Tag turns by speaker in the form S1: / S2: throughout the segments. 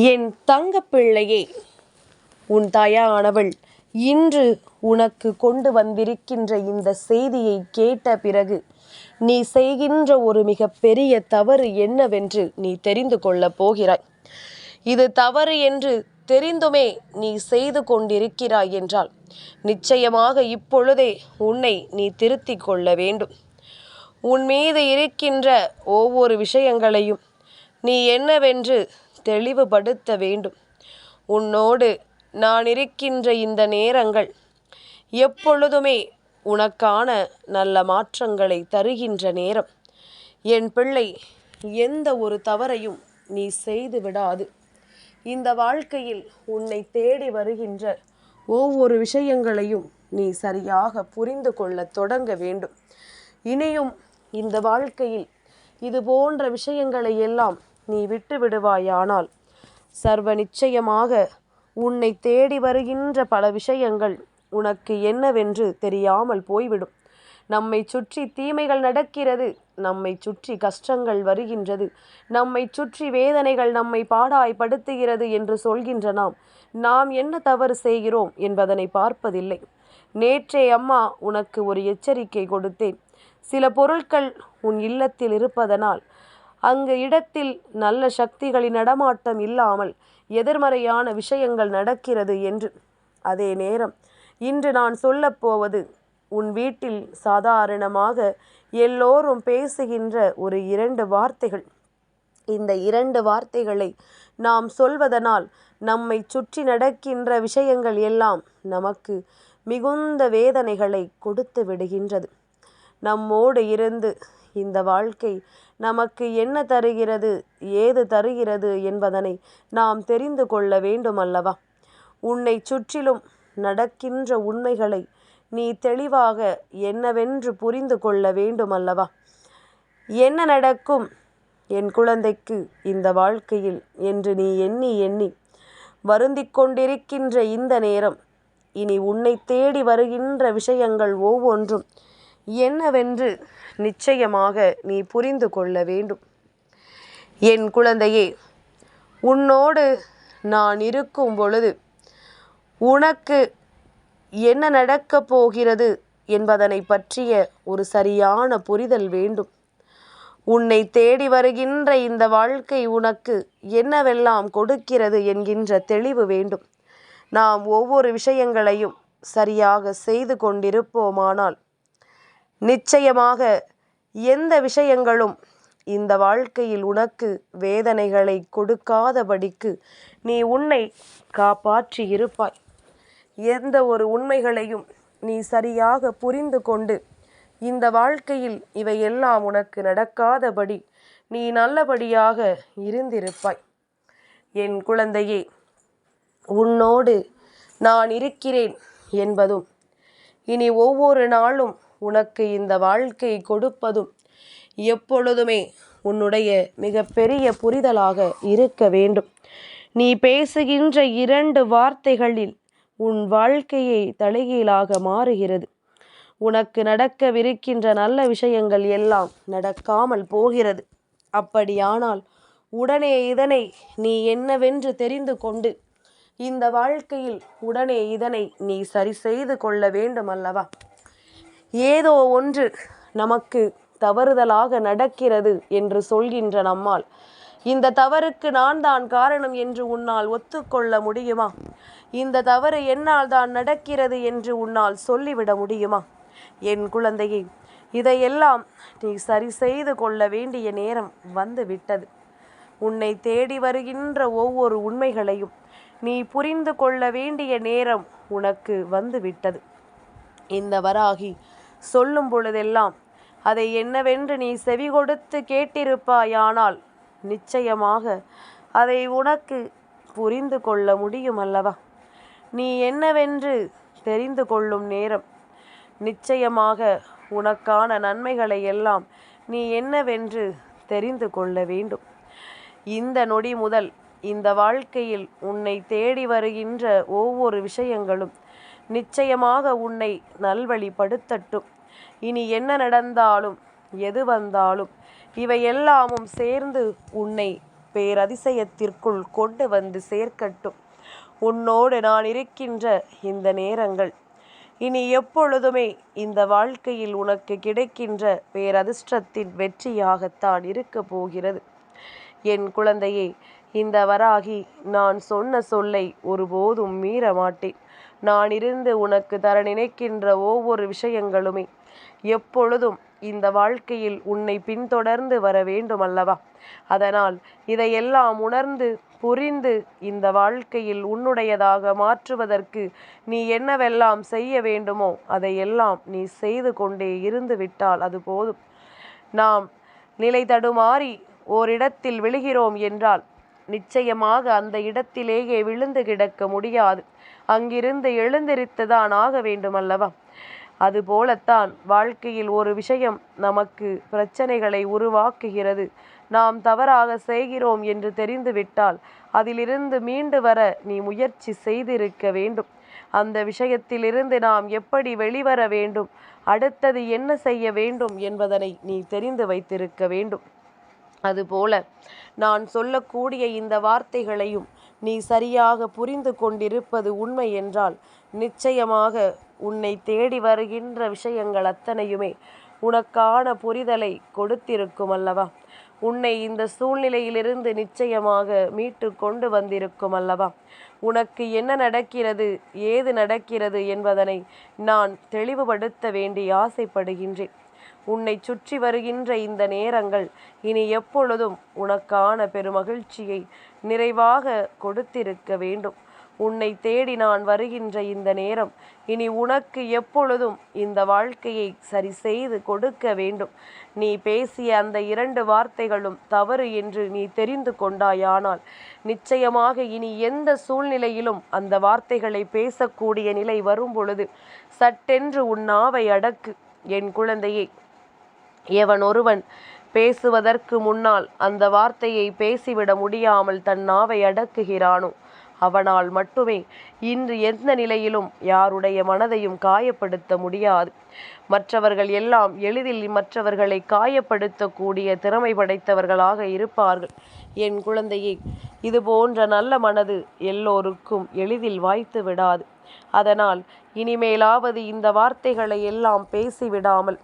S1: என் தங்கப்பிள்ளையே உன் தாயானவள் இன்று உனக்கு கொண்டு வந்திருக்கின்ற இந்த செய்தியை கேட்ட பிறகு நீ செய்கின்ற ஒரு மிகப்பெரிய தவறு என்னவென்று நீ தெரிந்து கொள்ளப் போகிறாய். இது தவறு என்று தெரிந்துமே நீ செய்து கொண்டிருக்கிறாய் என்றால் நிச்சயமாக இப்பொழுதே உன்னை நீ திருத்திக் கொள்ள வேண்டும். உன் மீது இருக்கின்ற ஒவ்வொரு விஷயங்களையும் நீ என்னவென்று தெளிவுபடுத்த வேண்டும். உன்னோடு நான் இருக்கின்ற இந்த நேரங்கள் எப்பொழுதுமே உனக்கான நல்ல மாற்றங்களை தருகின்ற நேரம். என் பிள்ளை எந்த ஒரு தவறையும் நீ செய்து விடாது. இந்த வாழ்க்கையில் உன்னை தேடி வருகின்ற ஒவ்வொரு விஷயங்களையும் நீ சரியாக புரிந்து கொள்ள தொடங்க வேண்டும். இனியும் இந்த வாழ்க்கையில் இது போன்ற விஷயங்களை எல்லாம் நீ விட்டு விடுவாயானால். சர்வ நிச்சயமாக உன்னை தேடி வருகின்ற பல விஷயங்கள் உனக்கு என்னவென்று தெரியாமல் போய்விடும். நம்மை சுற்றி தீமைகள் நடக்கிறது நம்மை சுற்றி கஷ்டங்கள் வருகின்றது நம்மை சுற்றி வேதனைகள் நம்மை பாடாய்படுத்துகிறது என்று சொல்கின்ற நாம் நாம் என்ன தவறு செய்கிறோம் என்பதனை பார்ப்பதில்லை. நேற்றே அம்மா உனக்கு ஒரு எச்சரிக்கை கொடுத்தேன். சில பொருட்கள் உன் இல்லத்தில் இருப்பதனால் அங்கு இடத்தில் நல்ல சக்திகளின் நடமாட்டம் இல்லாமல் எதிர்மறையான விஷயங்கள் நடக்கிறது என்று. அதே நேரம் இன்று நான் சொல்லப்போவது உன் வீட்டில் சாதாரணமாக எல்லோரும் பேசுகின்ற ஒரு இரண்டு வார்த்தைகள். இந்த இரண்டு வார்த்தைகளை நாம் சொல்வதனால் நம்மை சுற்றி நடக்கின்ற விஷயங்கள் எல்லாம் நமக்கு மிகுந்த வேதனைகளை கொடுத்து விடுகின்றது. நம்மோடு இருந்து இந்த வாழ்க்கை நமக்கு என்ன தருகிறது ஏது தருகிறது என்பதனை நாம் தெரிந்து கொள்ள வேண்டும் அல்லவா உன்னை சுற்றிலும் நடக்கின்ற உண்மைகளை நீ தெளிவாக என்னவென்று புரிந்து கொள்ள வேண்டும் அல்லவா என்ன நடக்கும் என் குழந்தைக்கு இந்த வாழ்க்கையில் என்று நீ எண்ணி எண்ணி வருந்திக் கொண்டிருக்கின்ற இந்த நேரம் இனி உன்னை தேடி வருகின்ற விஷயங்கள் ஒவ்வொன்றும் என்னவென்று நிச்சயமாக நீ புரிந்து கொள்ள வேண்டும். என் குழந்தையே உன்னோடு நான் இருக்கும் பொழுது உனக்கு என்ன நடக்கப் போகிறது என்பதனை பற்றிய ஒரு சரியான புரிதல் வேண்டும். உன்னை தேடி வருகின்ற இந்த வாழ்க்கை உனக்கு என்னவெல்லாம் கொடுக்கிறது என்கின்ற தெளிவு வேண்டும். நாம் ஒவ்வொரு விஷயங்களையும் சரியாக செய்து கொண்டிருப்போமானால் நிச்சயமாக எந்த விஷயங்களும் இந்த வாழ்க்கையில் உனக்கு வேதனைகளை கொடுக்காதபடிக்கு நீ உன்னை காப்பாற்றி இருப்பாய். எந்த ஒரு உண்மைகளையும் நீ சரியாக புரிந்து கொண்டு இந்த வாழ்க்கையில் இவையெல்லாம் உனக்கு நடக்காதபடி நீ நல்லபடியாக இருந்திருப்பாய். என் குழந்தையே உன்னோடு நான் இருக்கிறேன் என்பதும் இனி ஒவ்வொரு நாளும் உனக்கு இந்த வாழ்க்கை கொடுப்பதும் எப்பொழுதுமே உன்னுடைய மிகப்பெரிய புரிதலாக இருக்க வேண்டும். நீ பேசுகின்ற இரண்டு வார்த்தைகளில் உன் வாழ்க்கையை தலைகீழாக மாறுகிறது. உனக்கு நடக்கவிருக்கின்ற நல்ல விஷயங்கள் எல்லாம் நடக்காமல் போகிறது. அப்படியானால் உடனே இதனை நீ என்னவென்று தெரிந்து கொண்டு இந்த வாழ்க்கையில் உடனே இதனை நீ சரி செய்து கொள்ள வேண்டும் அல்லவா ஏதோ ஒன்று நமக்கு தவறுதலாக நடக்கிறது என்று சொல்கின்ற நம்மால் இந்த தவறுக்கு நான் தான் காரணம் என்று உன்னால் ஒத்துக்கொள்ள முடியுமா? இந்த தவறு என்னால் தான் நடக்கிறது என்று உன்னால் சொல்லிவிட முடியுமா? என் குழந்தையை இதையெல்லாம் நீ சரி செய்து கொள்ள வேண்டிய நேரம் வந்து விட்டது உன்னை தேடி வருகின்ற ஒவ்வொரு உண்மைகளையும் நீ புரிந்து கொள்ள வேண்டிய நேரம் உனக்கு வந்து விட்டது இந்த வராகி சொல்லும் பொழுதெல்லாம் அதை என்னவென்று நீ செவி கொடுத்து கேட்டிருப்பாயானால் நிச்சயமாக அதை உனக்கு புரிந்து கொள்ள முடியும் அல்லவா நீ என்னவென்று தெரிந்து கொள்ளும் நேரம். நிச்சயமாக உனக்கான நன்மைகளை எல்லாம் நீ என்னவென்று தெரிந்து கொள்ள வேண்டும். இந்த நொடி முதல் இந்த வாழ்க்கையில் உன்னை தேடி வருகின்ற ஒவ்வொரு விஷயங்களும் நிச்சயமாக உன்னை நல்வழிப்படுத்தட்டும். இனி என்ன நடந்தாலும் எது வந்தாலும் இவை எல்லாமும் சேர்ந்து உன்னை பேரதிசயத்திற்குள் கொண்டு வந்து சேர்க்கட்டும். உன்னோடு நான் இருக்கின்ற இந்த நேரங்கள் இனி எப்பொழுதுமே இந்த வாழ்க்கையில் உனக்கு கிடைக்கின்ற பேரதிர்ஷ்டத்தின் வெற்றியாகத்தான் இருக்கப் போகிறது. என் குழந்தையே இந்த வராகி நான் சொன்ன சொல்லை ஒருபோதும் மீற மாட்டேன் நான் இருந்து உனக்கு தர நினைக்கின்ற ஒவ்வொரு விஷயங்களுமே எப்பொழுதும் இந்த வாழ்க்கையில் உன்னை பின்தொடர்ந்து வர வேண்டும் அல்லவா அதனால் இதையெல்லாம் உணர்ந்து புரிந்து இந்த வாழ்க்கையில் உன்னுடையதாக மாற்றுவதற்கு நீ என்னவெல்லாம் செய்ய வேண்டுமோ அதையெல்லாம் நீ செய்து கொண்டே இருந்து விட்டால் அது போதும். நாம் நிலை தடுமாறி ஓரிடத்தில் விழுகிறோம் என்றால் நிச்சயமாக அந்த இடத்திலேயே விழுந்து கிடக்க முடியாது. அங்கிருந்து எழுந்திருத்துதான் ஆக வேண்டுமல்லவா? அதுபோலத்தான் வாழ்க்கையில் ஒரு விஷயம் நமக்கு பிரச்சனைகளை உருவாக்குகிறது. நாம் தவறாக செய்கிறோம் என்று தெரிந்துவிட்டால் அதிலிருந்து மீண்டு வர நீ முயற்சி செய்திருக்க வேண்டும். அந்த விஷயத்திலிருந்து நாம் எப்படி வெளிவர வேண்டும்? அடுத்தது என்ன செய்ய வேண்டும் என்பதனை நீ தெரிந்து வைத்திருக்க வேண்டும். அதுபோல நான் சொல்லக்கூடிய இந்த வார்த்தைகளையும் நீ சரியாக புரிந்து கொண்டிருப்பது உண்மை என்றால் நிச்சயமாக உன்னை தேடி வருகின்ற விஷயங்கள் அத்தனையுமே உனக்கான புரிதலை கொடுத்திருக்கும் அல்லவா உன்னை இந்த சூழ்நிலையிலிருந்து நிச்சயமாக மீட்டு கொண்டு வந்திருக்கும் அல்லவா உனக்கு என்ன நடக்கிறது ஏது நடக்கிறது என்பதனை நான் தெளிவுபடுத்த வேண்டி ஆசைப்படுகின்றேன். உன்னை சுற்றி வருகின்ற இந்த நேரங்கள் இனி எப்பொழுதும் உனக்கான பெருமகிழ்ச்சியை நிறைவாக கொடுத்திருக்க வேண்டும். உன்னை தேடி நான் வருகின்ற இந்த நேரம். இனி உனக்கு எப்பொழுதும் இந்த வாழ்க்கையை சரி செய்து கொடுக்க வேண்டும். நீ பேசிய அந்த இரண்டு வார்த்தைகளும் தவறு என்று நீ தெரிந்து கொண்டாயானால் நிச்சயமாக இனி எந்த சூழ்நிலையிலும் அந்த வார்த்தைகளை பேசக்கூடிய நிலை வரும் பொழுது சட்டென்று உன் நாவை அடக்கு. என் குழந்தையே எவன் ஒருவன் பேசுவதற்கு முன்னால் அந்த வார்த்தையை பேசிவிட முடியாமல் தன் நாவை அடக்குகிறானோ? அவனால் மட்டுமே. இன்று எந்த நிலையிலும் யாருடைய மனதையும் காயப்படுத்த முடியாது. மற்றவர்கள் எல்லாம் எளிதில் மற்றவர்களை காயப்படுத்தக்கூடிய திறமை படைத்தவர்களாக இருப்பார்கள். என் குழந்தையே இது போன்ற நல்ல மனது எல்லோருக்கும் எளிதில் வாய்த்து விடாது. அதனால் இனிமேலாவது இந்த வார்த்தைகளை எல்லாம் பேசிவிடாமல்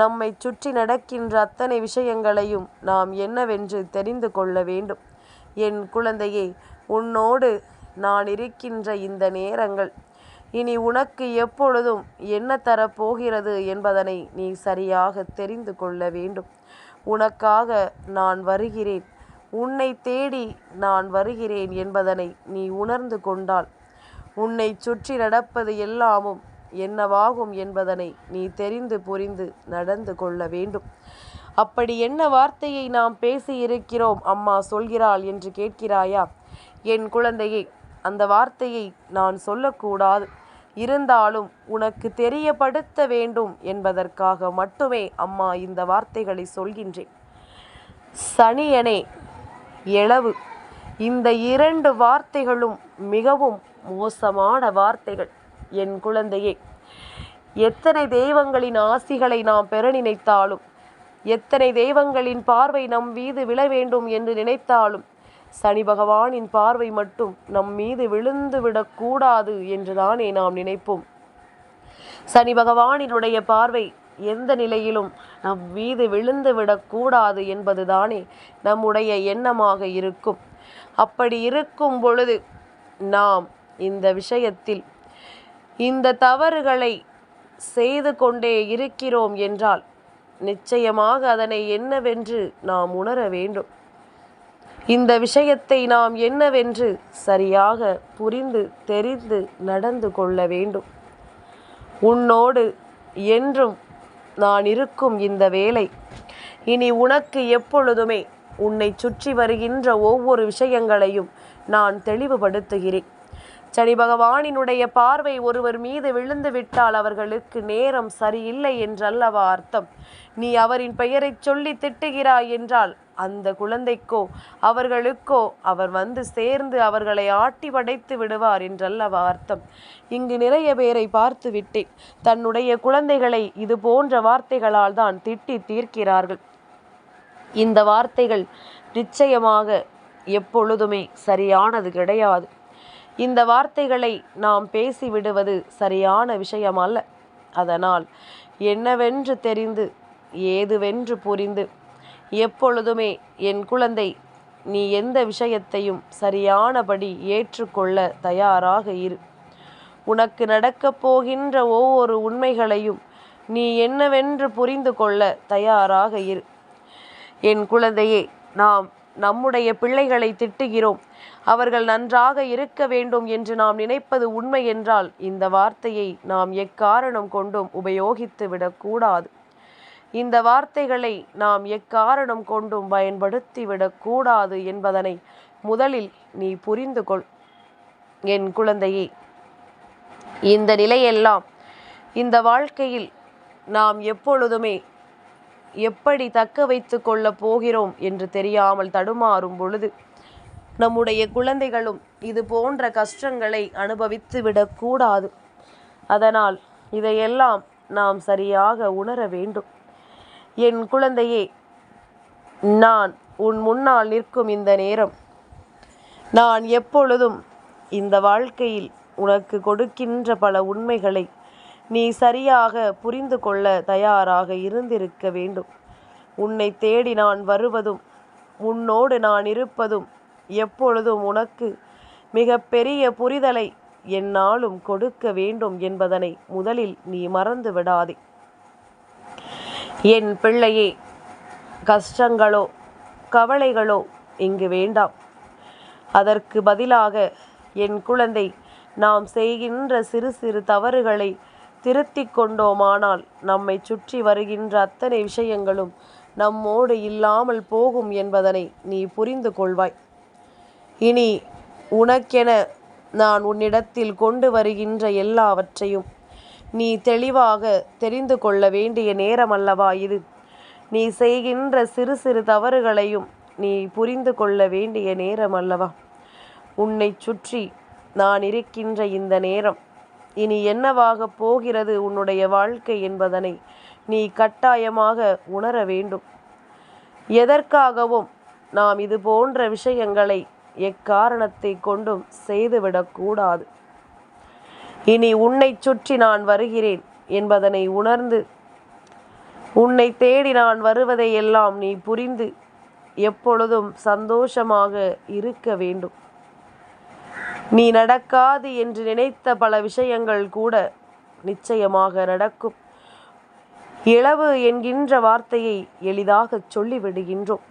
S1: நம்மை சுற்றி நடக்கின்ற அத்தனை விஷயங்களையும் நாம் என்னவென்று தெரிந்து கொள்ள வேண்டும். என் குழந்தையே உன்னோடு நான் இருக்கின்ற இந்த நேரங்கள். இனி உனக்கு எப்பொழுதும் என்ன தரப்போகிறது என்பதனை நீ சரியாக தெரிந்து கொள்ள வேண்டும். உனக்காக நான் வருகிறேன். உன்னை தேடி நான் வருகிறேன் என்பதனை நீ உணர்ந்து கொண்டால். உன்னை சுற்றி நடப்பது எல்லாமும் என்னவாகும் என்பதனை நீ தெரிந்து புரிந்து நடந்து கொள்ள வேண்டும். அப்படி என்ன வார்த்தையை நாம் பேசியிருக்கிறோம் அம்மா சொல்கிறாள் என்று கேட்கிறாயா? என் குழந்தையை அந்த வார்த்தையை நான் சொல்லக்கூடாது. இருந்தாலும் உனக்கு தெரியப்படுத்த வேண்டும் என்பதற்காக மட்டுமே அம்மா இந்த வார்த்தைகளை சொல்கின்றேன். சனியனே எளவு இந்த இரண்டு வார்த்தைகளும் மிகவும் மோசமான வார்த்தைகள் என் குழந்தையே. எத்தனை தெய்வங்களின் ஆசிகளை நாம் பெற நினைத்தாலும் எத்தனை தெய்வங்களின் பார்வை நம் மீது விழ வேண்டும் என்று நினைத்தாலும் சனி பகவானின் பார்வை மட்டும் நம் மீது விழுந்து விடக்கூடாது என்றுதானே நாம் நினைப்போம். சனி பகவானினுடைய பார்வை எந்த நிலையிலும் நம் மீது விழுந்து விடக்கூடாது என்பதுதானே நம்முடைய எண்ணமாக இருக்கும். அப்படி இருக்கும் பொழுது நாம் இந்த விஷயத்தில் இந்த தவறுகளை செய்து கொண்டே இருக்கிறோம் என்றால் நிச்சயமாக அதனை என்னவென்று நாம் உணர வேண்டும். இந்த விஷயத்தை நாம் என்னவென்று சரியாக புரிந்து தெரிந்து நடந்து கொள்ள வேண்டும். உன்னோடு என்றும் நான் இருக்கும் இந்த வேலை இனி உனக்கு எப்பொழுதுமே உன்னை சுற்றி வருகின்ற ஒவ்வொரு விஷயங்களையும் நான் தெளிவுபடுத்துகிறேன். சனி பகவானினுடைய பார்வை ஒருவர் மீது விழுந்து விட்டால் அவர்களுக்கு நேரம் சரியில்லை என்றல்லவா அர்த்தம். நீ அவரின் பெயரை சொல்லி திட்டுகிறாய் என்றால் அந்த குழந்தைக்கோ அவர்களுக்கோ அவர் வந்து சேர்ந்து அவர்களை ஆட்டி படைத்து விடுவார் என்றல்லவா அர்த்தம். இங்கு நிறைய பேரை பார்த்து விட்டேன். தன்னுடைய குழந்தைகளை இது போன்ற வார்த்தைகளால் தான் திட்டி தீர்க்கிறார்கள். இந்த வார்த்தைகள் நிச்சயமாக எப்பொழுதுமே சரியானது கிடையாது. இந்த வார்த்தைகளை நாம் பேசிவிடுவது சரியான விஷயம் அல்ல அதனால் என்னவென்று தெரிந்து ஏதுவென்று புரிந்து எப்பொழுதுமே என் குழந்தை நீ எந்த விஷயத்தையும் சரியானபடி ஏற்றுக்கொள்ள தயாராக இரு. உனக்கு நடக்கப் போகின்ற ஒவ்வொரு உண்மைகளையும் நீ என்னவென்று புரிந்து கொள்ள தயாராக இரு. என் குழந்தையே நாம் நம்முடைய பிள்ளைகளை திட்டுகிறோம். அவர்கள் நன்றாக இருக்க வேண்டும் என்று நாம் நினைப்பது உண்மை என்றால் இந்த வார்த்தையை நாம் எக்காரணம் கொண்டும் உபயோகித்து விடக்கூடாது. இந்த வார்த்தைகளை நாம் எக்காரணம் கொண்டும் பயன்படுத்தி விடக்கூடாது என்பதனை முதலில் நீ புரிந்து கொள். என் குழந்தையே இந்த நிலையெல்லாம் இந்த வாழ்க்கையில் நாம் எப்பொழுதுமே எப்படி தக்க வைத்து கொள்ளப் போகிறோம் என்று தெரியாமல் தடுமாறும் பொழுது நம்முடைய குழந்தைகளும் இது போன்ற கஷ்டங்களை அனுபவித்து விடக்கூடாது அதனால் இதையெல்லாம் நாம் சரியாக உணர வேண்டும். என் குழந்தையே நான் உன் முன்னால் நிற்கும் இந்த நேரம். நான் எப்பொழுதும் இந்த வாழ்க்கையில் உனக்கு கொடுக்கின்ற பல உண்மைகளை நீ சரியாக புரிந்து கொள்ள தயாராக இருந்திருக்க வேண்டும். உன்னை தேடி நான் வருவதும் உன்னோடு நான் இருப்பதும் எப்பொழுதும் உனக்கு மிக பெரிய புரிதலை என்னாலும் கொடுக்க வேண்டும் என்பதனை முதலில் நீ மறந்து விடாதே என் பிள்ளையே கஷ்டங்களோ கவலைகளோ இங்கு வேண்டாம். அதற்கு பதிலாக என் குழந்தை நாம் செய்கின்ற சிறு சிறு தவறுகளை திருத்தி கொண்டோமானால் நம்மை சுற்றி வருகின்ற அத்தனை விஷயங்களும் நம்மோடு இல்லாமல் போகும் என்பதனை நீ புரிந்து கொள்வாய். இனி உனக்கென நான் உன்னிடத்தில் கொண்டு வருகின்ற எல்லாவற்றையும் நீ தெளிவாக தெரிந்து கொள்ள வேண்டிய நேரம் அல்லவா இது? நீ செய்கின்ற சிறு சிறு தவறுகளையும் நீ புரிந்து கொள்ள வேண்டிய நேரம் அல்லவா உன்னை சுற்றி நான் இருக்கின்ற இந்த நேரம் இனி என்னவாக போகிறது உன்னுடைய வாழ்க்கை என்பதனை நீ கட்டாயமாக உணர வேண்டும். எதற்காகவும் நாம் இது போன்ற விஷயங்களை எக்காரணத்தை கொண்டும் செய்துவிடக்கூடாது இனி உன்னை சுற்றி நான் வருகிறேன் என்பதனை உணர்ந்து உன்னை தேடி நான் வருவதை எல்லாம் நீ புரிந்து எப்பொழுதும் சந்தோஷமாக இருக்க வேண்டும். நீ நடக்காது என்று நினைத்த பல விஷயங்கள் கூட நிச்சயமாக நடக்கும். இளவு என்கின்ற வார்த்தையை எளிதாக சொல்லிவிடுகின்றோம்.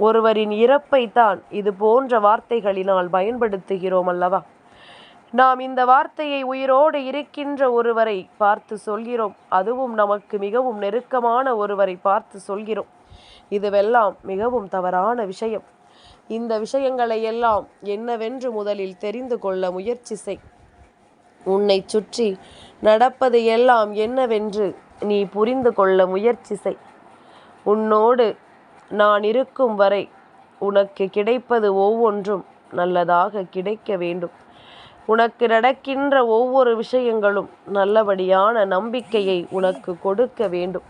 S1: ஒருவரின் இறப்பை தான் இது போன்ற வார்த்தைகளினால் பயன்படுத்துகிறோம் அல்லவா? நாம் இந்த வார்த்தையை உயிரோடு இருக்கின்ற ஒருவரை பார்த்து சொல்கிறோம். அதுவும் நமக்கு மிகவும் நெருக்கமான ஒருவரை பார்த்து சொல்கிறோம். இதுவெல்லாம் மிகவும் தவறான விஷயம். இந்த விஷயங்களை எல்லாம் என்னவென்று முதலில் தெரிந்து கொள்ள முயற்சி செய். உன்னை சுற்றி நடப்பது எல்லாம் என்னவென்று நீ புரிந்து கொள்ள முயற்சி செய். உன்னோடு நான் இருக்கும் வரை உனக்கு கிடைப்பது ஒவ்வொன்றும் நல்லதாக கிடைக்க வேண்டும். உனக்கு நடக்கின்ற ஒவ்வொரு விஷயங்களும் நல்லபடியான நம்பிக்கையை உனக்கு கொடுக்க வேண்டும்.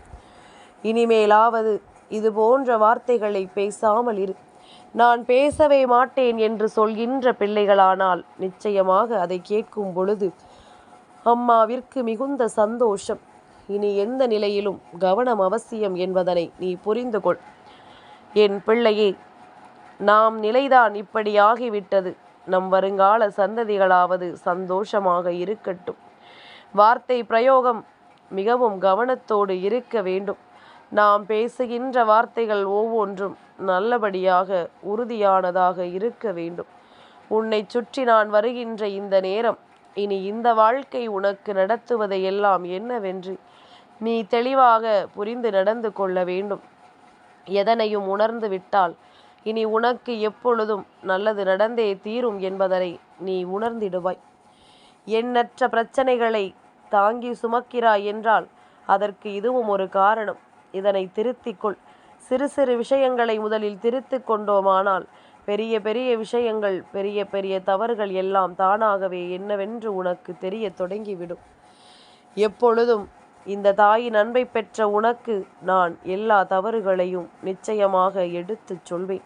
S1: இனிமேலாவது இது போன்ற வார்த்தைகளை பேசாமல் இரு. நான் பேசவே மாட்டேன் என்று சொல்கின்ற பிள்ளைகளானால் நிச்சயமாக அதை கேட்கும் பொழுது அம்மாவிற்கு மிகுந்த சந்தோஷம். இனி எந்த நிலையிலும் கவனம் அவசியம் என்பதனை நீ புரிந்து கொள் என் பிள்ளையே நாம் நிலைதான் இப்படி ஆகிவிட்டது. நம் வருங்கால சந்ததிகளாவது சந்தோஷமாக இருக்கட்டும். வார்த்தை பிரயோகம் மிகவும் கவனத்தோடு இருக்க வேண்டும். நாம் பேசுகின்ற வார்த்தைகள் ஒவ்வொன்றும் நல்லபடியாக உறுதியானதாக இருக்க வேண்டும். உன்னை சுற்றி நான் வருகின்ற இந்த நேரம் இனி இந்த வாழ்க்கை உனக்கு நடத்துவதை எல்லாம் என்னவென்று நீ தெளிவாக புரிந்து நடந்து கொள்ள வேண்டும். எதனையும் உணர்ந்து விட்டால் இனி உனக்கு எப்பொழுதும் நல்லது நடந்தே தீரும் என்பதனை நீ உணர்ந்திடுவாய். எண்ணற்ற பிரச்சனைகளை தாங்கி சுமக்கிறாய் என்றால் அதற்கு இதுவும் ஒரு காரணம். இதனை திருத்திக்கொள். சிறு சிறு விஷயங்களை முதலில் திருத்து கொண்டோமானால் பெரிய பெரிய விஷயங்கள் பெரிய பெரிய தவறுகள் எல்லாம் தானாகவே என்னவென்று உனக்கு தெரிய தொடங்கிவிடும். எப்பொழுதும் இந்த தாயின் அன்பை பெற்ற உனக்கு நான் எல்லா தவறுகளையும் நிச்சயமாக எடுத்துச் சொல்வேன்.